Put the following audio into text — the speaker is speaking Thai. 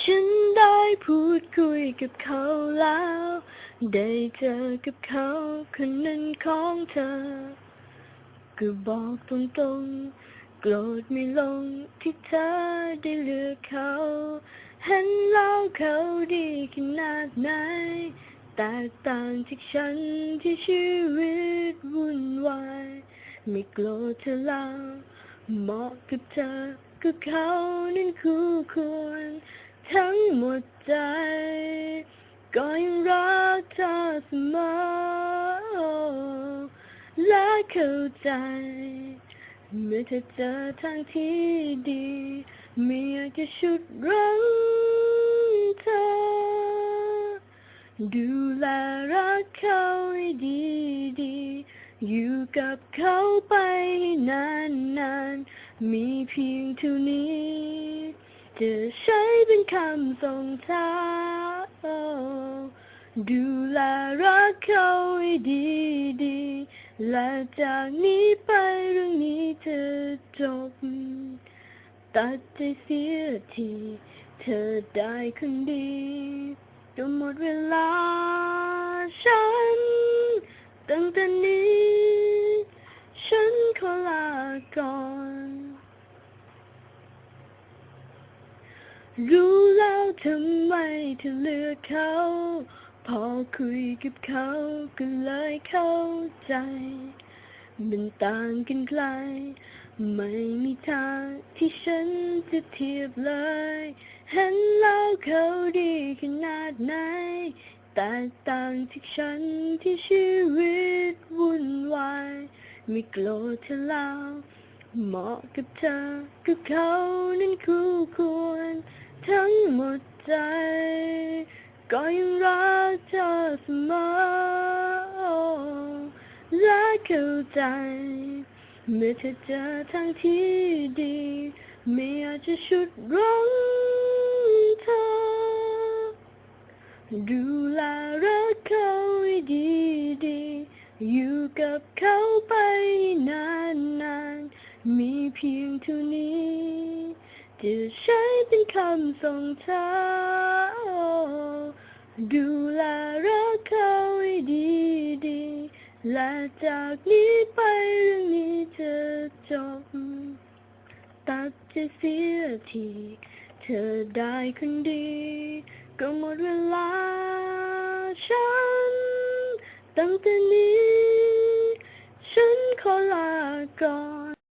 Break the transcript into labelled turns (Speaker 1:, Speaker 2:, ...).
Speaker 1: ฉันได้พูดคุยกับเขาแล้ว ได้เจอกับเขาคนนั้นของเธอ ก็บอกตรงๆ โกรธไม่ลงที่เธอได้เลือกเขาเห็นแล้วเขาดีขนาดไหน แตกต่างจากฉันที่ชีวิตวุ่นวาย ไม่โกรธเธอแล้วเหมาะกับเธอกับเขานั้นคู่ควร ทั้งหมดใจ ก็ยังรักเธอเสมอและเข้าใจ เมื่อเธอเจอทางที่ดีไม่อยากจะชุดรั้งเธอ ดูแลรักเขาให้ดีดีๆอยู่กับเขาไปนานนานๆมีเพียงเท่านี้ จะใช้เป็นคำส่งท้าย ดูแลรักเขาให้ดีดีและจากนี้ไปเรื่องนี้จะจบ ตัดใจเสียที เธอได้คนดีก็หมดเวลาฉันตั้งแต่นี้ รู้แล้วทำไมเธอเลือกเขา พอคุยกับเขาก็เลยเข้าใจ มันต่างกันไกล ไม่มีทางที่ฉันจะเทียบเลย เห็นแล้วเขาดีขนาดไหน แตกต่างจากฉันที่ชีวิตวุ่นวาย ไม่โกรธเธอแล้ว เหมาะกับเธอกับเขานั้นคู่ควร ทั้งหมดใจ ก็ยังรักเธอเสมอและเข้าใจ เมื่อเธอเจอทางที่ดี ไม่อยากจะชุดรั้งเธอ ดูแลรักเขาให้ดีดีๆอยู่กับเขาไปนานนานๆ มีเพียงเท่านี้ จะใช้เป็นคำส่งท้าดูแลรักเขาให้ดีดีและจากนี้ไปเรื่องนี้จะจบ ตัดจะเสียทีเธอได้คนดี ก็หมดเวลาฉัน ตั้งแต่นี้ ฉันขอลาก่อน